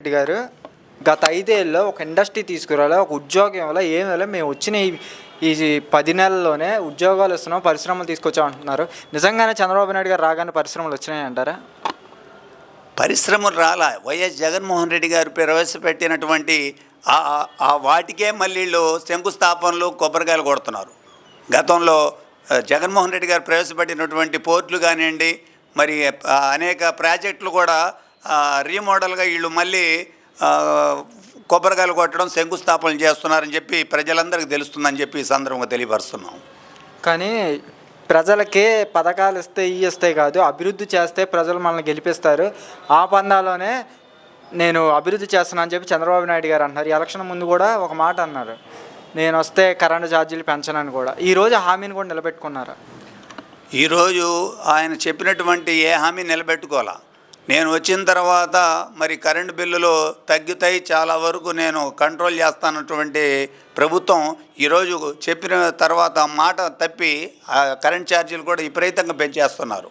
రెడ్డి గారు గత ఐదేళ్ళలో ఒక ఇండస్ట్రీ తీసుకురాలి ఒక ఉద్యోగం ఇవ్వాలి ఏం ఇవ్వాలి మేము వచ్చిన ఈ పది నెలల్లోనే ఉద్యోగాలు ఇస్తున్నాం పరిశ్రమలు తీసుకొచ్చాం అంటున్నారు నిజంగానే చంద్రబాబు నాయుడు గారు రాగానే పరిశ్రమలు వచ్చినాయి అంటారా? పరిశ్రమలు రాలా. వైఎస్ జగన్మోహన్ రెడ్డి గారు ప్రవేశపెట్టినటువంటి ఆ- వాటికే మళ్ళీ శంకుస్థాపనలు కొబ్బరికాయలు కొడుతున్నారు. గతంలో జగన్మోహన్ రెడ్డి గారు ప్రవేశపెట్టినటువంటి పోర్టులు కానివ్వండి మరి అనేక ప్రాజెక్టులు కూడా రీమోడల్గా వీళ్ళు మళ్ళీ కొబ్బరికాయలు కొట్టడం శంకుస్థాపనలు చేస్తున్నారని చెప్పి ప్రజలందరికీ తెలుస్తుందని చెప్పి ఈ సందర్భంగా తెలియపరుస్తున్నాం. కానీ ప్రజలకే పథకాలు ఇస్తే ఇవి ఇస్తాయి కాదు అభివృద్ధి చేస్తే ప్రజలు మనల్ని గెలిపిస్తారు. ఆ పందాలోనే నేను అభివృద్ధి చేస్తున్నా అని చెప్పి చంద్రబాబు నాయుడు గారు అంటున్నారు. ఈ ఎలక్షన్ ముందు కూడా ఒక మాట అన్నారు. నేను వస్తే కరెంటు ఛార్జీలు పెంచనని కూడా. ఈ రోజు హామీని కూడా నిలబెట్టుకున్నారు? ఈరోజు ఆయన చెప్పినటువంటి ఏ హామీ నిలబెట్టుకోవాలా? నేను వచ్చిన తర్వాత మరి కరెంటు బిల్లులు తగ్గుతాయి చాలా వరకు నేను కంట్రోల్ చేస్తానటువంటి ప్రభుత్వం ఈరోజు చెప్పిన తర్వాత మాట తప్పి ఆ కరెంట్ ఛార్జీలు కూడా విపరీతంగా పెంచేస్తున్నారు.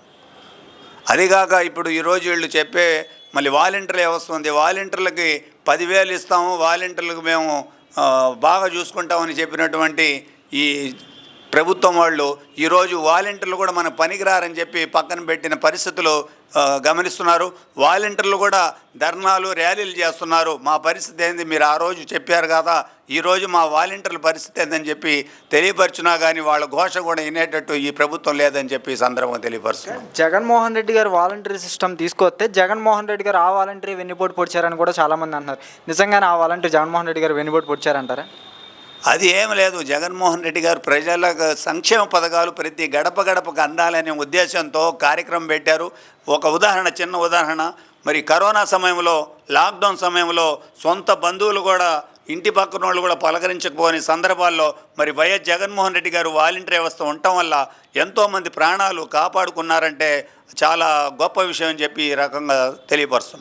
అదిగాక ఇప్పుడు ఈరోజు వీళ్ళు చెప్పే మళ్ళీ వాలంటీర్ల వ్యవస్థ ఉంది. వాలంటీర్లకి పదివేలు ఇస్తాము వాలంటీర్లకు మేము బాగా చూసుకుంటామని చెప్పినటువంటి ఈ ప్రభుత్వం వాళ్ళు ఈరోజు వాలంటీర్లు కూడా మన పనికిరారని చెప్పి పక్కన పెట్టిన పరిస్థితులు గమనిస్తున్నారు. వాలంటీర్లు కూడా ధర్నాలు ర్యాలీలు చేస్తున్నారు. మా పరిస్థితి ఏంది? మీరు ఆ రోజు చెప్పారు కదా ఈరోజు మా వాలంటీర్ల పరిస్థితి ఏందని చెప్పి తెలియపరిచినా కానీ వాళ్ళ ఘోష కూడా వినేటట్టు ఈ ప్రభుత్వం లేదని చెప్పి సందర్భంగా తెలియపరుస్తున్నాం. జగన్మోహన్ రెడ్డి గారు వాలంటరీ సిస్టమ్ తీసుకొస్తే జగన్మోహన్ రెడ్డి గారు ఆ వాలంటరీ వెన్నుపోటు పొడిచారని కూడా చాలామంది అంటున్నారు. నిజంగానే ఆ వాలంటీర్ జగన్మోహన్ రెడ్డి గారు వెన్నుపోటు పొడిచారంటారా? అది ఏం లేదు. జగన్మోహన్ రెడ్డి గారు ప్రజలకు సంక్షేమ పథకాలు ప్రతి గడప గడపకు అందాలనే ఉద్దేశంతో కార్యక్రమం పెట్టారు. ఒక ఉదాహరణ చిన్న ఉదాహరణ. మరి కరోనా సమయంలో లాక్డౌన్ సమయంలో సొంత బంధువులు కూడా ఇంటి పక్కన వాళ్ళు కూడా పలకరించకపోని సందర్భాల్లో మరి వైఎస్ జగన్మోహన్ రెడ్డి గారు వాలంటీర్ వ్యవస్థ ఉండటం వల్ల ఎంతోమంది ప్రాణాలు కాపాడుకున్నారంటే చాలా గొప్ప విషయం అని చెప్పి ఈ రకంగా తెలియపరుస్తున్నాం.